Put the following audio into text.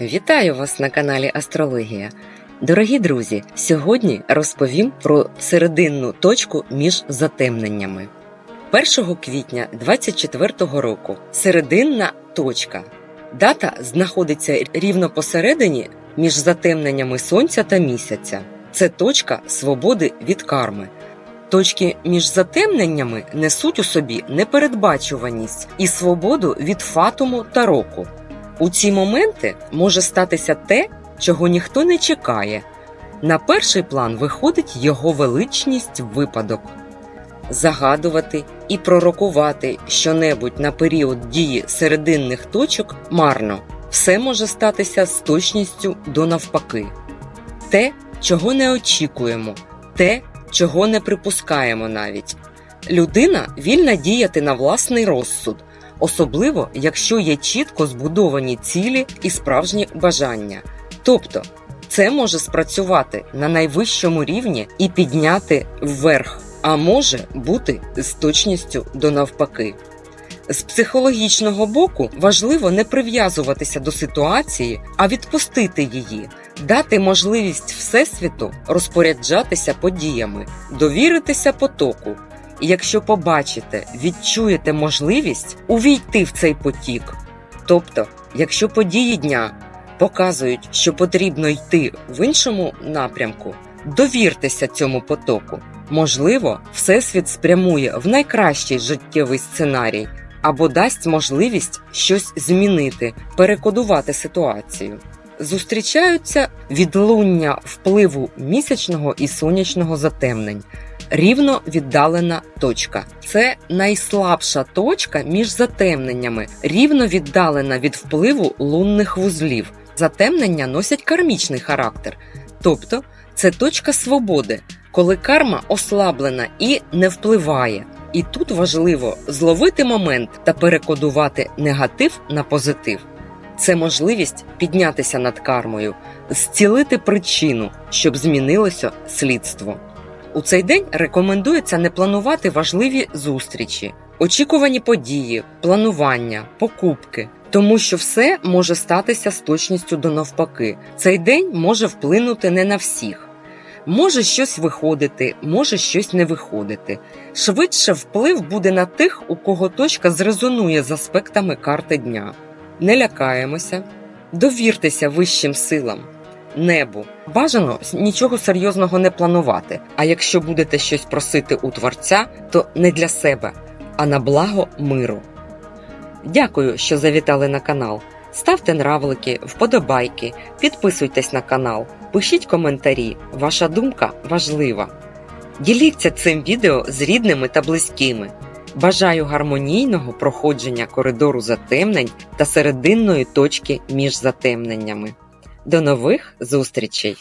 Вітаю вас на каналі Астрологія. Дорогі друзі, сьогодні розповім про серединну точку між затемненнями. 1 квітня 24 року серединна точка. Дата знаходиться рівно посередині між затемненнями сонця та місяця. Це точка свободи від карми. Точки між затемненнями несуть у собі непередбачуваність і свободу від фатуму та року. У ці моменти може статися те, чого ніхто не чекає. На перший план виходить його величність випадок. Загадувати і пророкувати щонебудь на період дії серединних точок марно. Все може статися з точністю до навпаки. Те, чого не очікуємо, те, чого не припускаємо навіть. Людина вільна діяти на власний розсуд, особливо якщо є чітко збудовані цілі і справжні бажання. Тобто, це може спрацювати на найвищому рівні і підняти вверх, а може бути з точністю до навпаки. З психологічного боку важливо не прив'язуватися до ситуації, а відпустити її, дати можливість Всесвіту розпоряджатися подіями, довіритися потоку. Якщо побачите, відчуєте можливість увійти в цей потік. Тобто, якщо події дня показують, що потрібно йти в іншому напрямку, довіртеся цьому потоку. Можливо, Всесвіт спрямує в найкращий життєвий сценарій або дасть можливість щось змінити, перекодувати ситуацію. Зустрічаються відлуння впливу місячного і сонячного затемнень. Рівно віддалена точка. Це найслабша точка між затемненнями, рівно віддалена від впливу лунних вузлів. Затемнення носять кармічний характер, тобто це точка свободи, коли карма ослаблена і не впливає. І тут важливо зловити момент та перекодувати негатив на позитив. Це можливість піднятися над кармою, зцілити причину, щоб змінилося слідство. У цей день рекомендується не планувати важливі зустрічі, очікувані події, планування, покупки, тому що все може статися з точністю до навпаки. Цей день може вплинути не на всіх. Може щось виходити, може щось не виходити. Швидше вплив буде на тих, у кого точка зрезонує з аспектами карти дня. Не лякаємося, довіртеся вищим силам, небу. Бажано нічого серйозного не планувати. А якщо будете щось просити у творця, то не для себе, а на благо миру. Дякую, що завітали на канал. Ставте нравлики, вподобайки, підписуйтесь на канал, пишіть коментарі. Ваша думка важлива. Діліться цим відео з рідними та близькими. Бажаю гармонійного проходження коридору затемнень та серединної точки між затемненнями. До нових зустрічей!